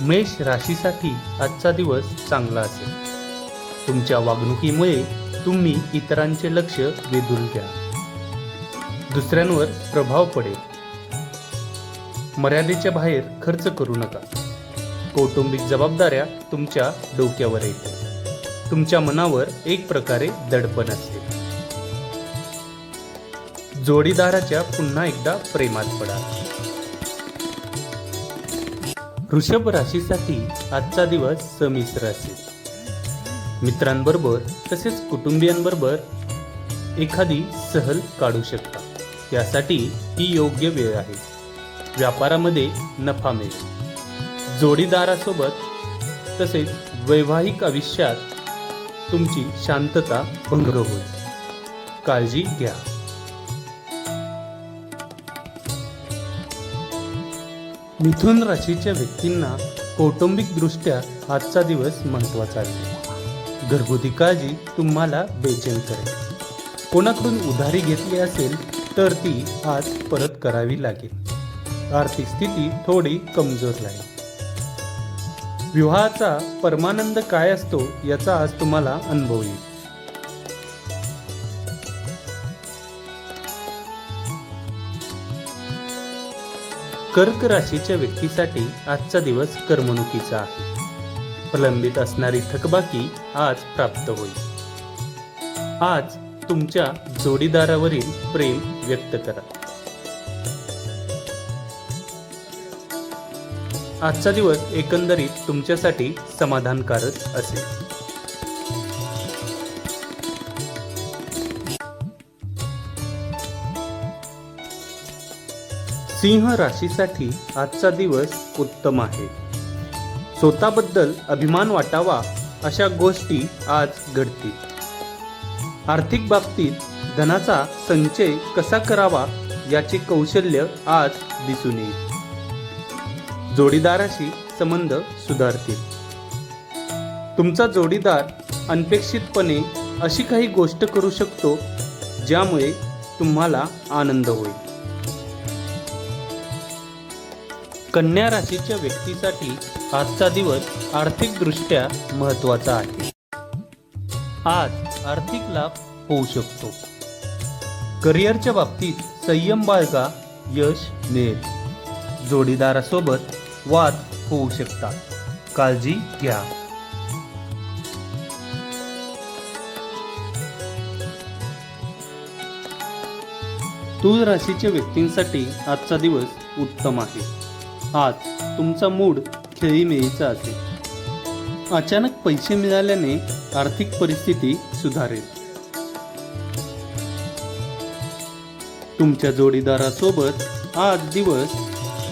मेष राशीसाठी आजचा दिवस चांगला असेल. तुमच्या वागणुकीमुळे तुम्ही इतरांचे लक्ष वेधून घ्या. दुसऱ्यांवर प्रभाव पडेल. मर्यादेच्या बाहेर खर्च करू नका. कौटुंबिक जबाबदाऱ्या तुमच्या डोक्यावर येतील. तुमच्या मनावर एक प्रकारे दडपण असते. जोडीदाराच्या पुन्हा एकदा प्रेमात पडा. वृषभ राशीसाठी आजचा दिवस समिश्र असेल. मित्रांबरोबर तसेच कुटुंबियांबरोबर एखादी सहल काढू शकता. त्यासाठी ही योग्य वेळ आहे. व्यापारामध्ये नफा मिळेल. जोडीदारासोबत तसेच वैवाहिक आयुष्यात तुमची शांतता भंग होईल. काळजी घ्या. मिथुन राशीच्या व्यक्तींना कौटुंबिक दृष्ट्या आजचा दिवस महत्त्वाचा आहे. घरगुती काळजी तुम्हाला बेचैन करेल. कोणाकडून उधारी घेतली असेल तर ती आज परत करावी लागेल. आर्थिक स्थिती थोडी कमजोर राहील. विवाहाचा परमानंद काय असतो याचा आज तुम्हाला अनुभव येईल. कर्क राशीच्या व्यक्तीसाठी आजचा दिवस करमणुकीचा. आहे प्रलंबित असणारी थकबाकी आज प्राप्त होईल. आज तुमच्या जोडीदारावरील प्रेम व्यक्त करा. आजचा दिवस एकंदरीत तुमच्यासाठी समाधानकारक असेल. सिंह राशीसाठी आजचा दिवस उत्तम आहे. स्वतःबद्दल अभिमान वाटावा अशा गोष्टी आज घडतील. आर्थिक बाबतीत धनाचा संचय कसा करावा याचे कौशल्य आज दिसून येईल. जोडीदाराशी संबंध सुधारतील. तुमचा जोडीदार अनपेक्षितपणे अशी काही गोष्ट करू शकतो ज्यामुळे तुम्हाला आनंद होईल. कन्या राशीच्या व्यक्तीसाठी आजचा दिवस आर्थिकदृष्ट्या महत्त्वाचा आहे. आज आर्थिक लाभ होऊ शकतो. करिअरच्या बाबतीत संयम बाळगा यश मिळेल. जोडीदारासोबत वाद होऊ शकतात. काळजी घ्या. तुळ राशीच्या व्यक्तींसाठी आजचा दिवस उत्तम आहे. आज तुमचा मूड खेळीमेळीचा असेल. अचानक पैसे मिळाल्याने आर्थिक परिस्थिती सुधारेल. तुमच्या जोडीदारासोबत आज दिवस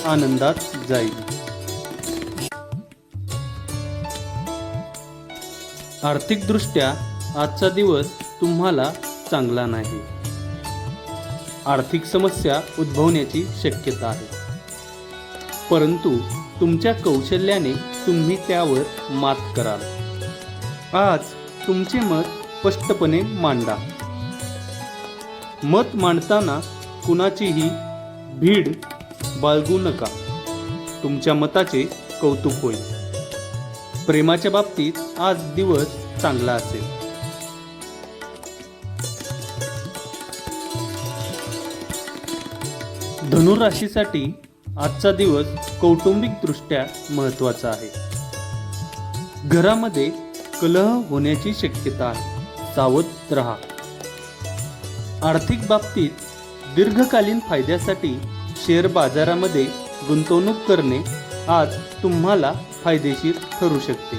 आनंदात जाईल. आर्थिकदृष्ट्या आजचा दिवस तुम्हाला चांगला नाही. आर्थिक समस्या उद्भवण्याची शक्यता आहे. परंतु तुमच्या कौशल्याने तुम्ही त्यावर मात कराल. आज तुमचे मत स्पष्टपणे मांडा. मत मांडताना कुणाचीही भीड बाळगू नका. तुमच्या मताचे कौतुक होईल. प्रेमाच्या बाबतीत आज दिवस चांगला असेल. धनुराशीसाठी आजचा दिवस कौटुंबिकदृष्ट्या महत्त्वाचा आहे. घरामध्ये कलह होण्याची शक्यता आहे. सावध रहा. आर्थिक बाबतीत दीर्घकालीन फायद्यासाठी शेअर बाजारामध्ये गुंतवणूक करणे आज तुम्हाला फायदेशीर ठरू शकते.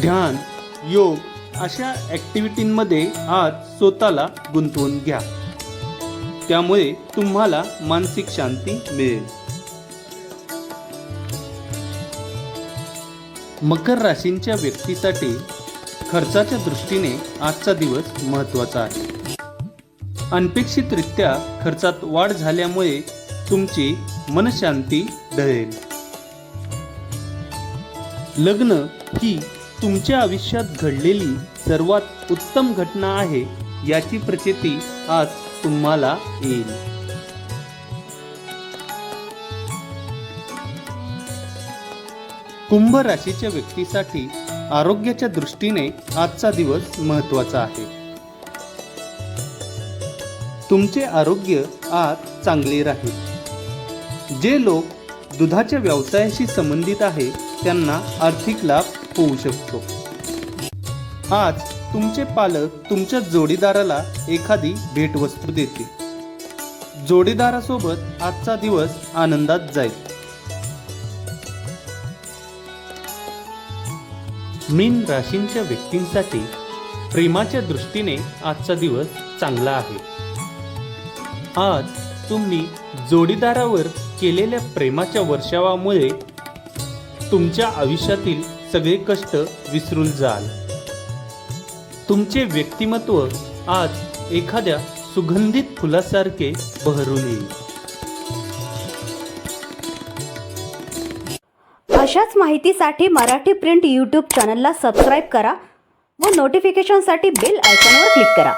ध्यान योग अशा ॲक्टिव्हिटींमध्ये आज स्वतःला गुंतवून घ्या. त्यामुळे तुम्हाला मानसिक शांती मिळेल. मकर राशींच्या व्यक्तीसाठी खर्चाच्या दृष्टीने आजचा दिवस महत्त्वाचा आहे. अनपेक्षितरित्या खर्चात वाढ झाल्यामुळे तुमची मनशांती ढळेल. लग्न ही तुमच्या आयुष्यात घडलेली सर्वात उत्तम घटना आहे याची प्रचिती आज तुम्हाला येईल. कुंभ राशीच्या व्यक्तीसाठी आरोग्याच्या दृष्टीने आजचा दिवस महत्त्वाचा आहे. तुमचे आरोग्य आज चांगले राहील. जे लोक दुधाच्या व्यवसायाशी संबंधित आहे त्यांना आर्थिक लाभ होऊ शकतो. आज तुमचे पालक तुमच्या जोडीदाराला एखादी भेटवस्तू देतील. जोडीदारासोबत आजचा दिवस आनंदात जाईल. मीन राशींच्या व्यक्तींसाठी प्रेमाच्या दृष्टीने आजचा दिवस चांगला आहे. आज तुम्ही जोडीदारावर केलेल्या प्रेमाच्या वर्षावामुळे तुमच्या आयुष्यातील सगळे कष्ट विसरून जाल. तुमचे व्यक्तिमत्व आज एखाद्या सुगंधित फुलासारखे बहरून येईल. अशाच माहितीसाठी मराठी प्रिंट यूट्यूब चॅनलला सबस्क्राईब करा व नोटिफिकेशनसाठी बेल आयकॉनवर क्लिक करा.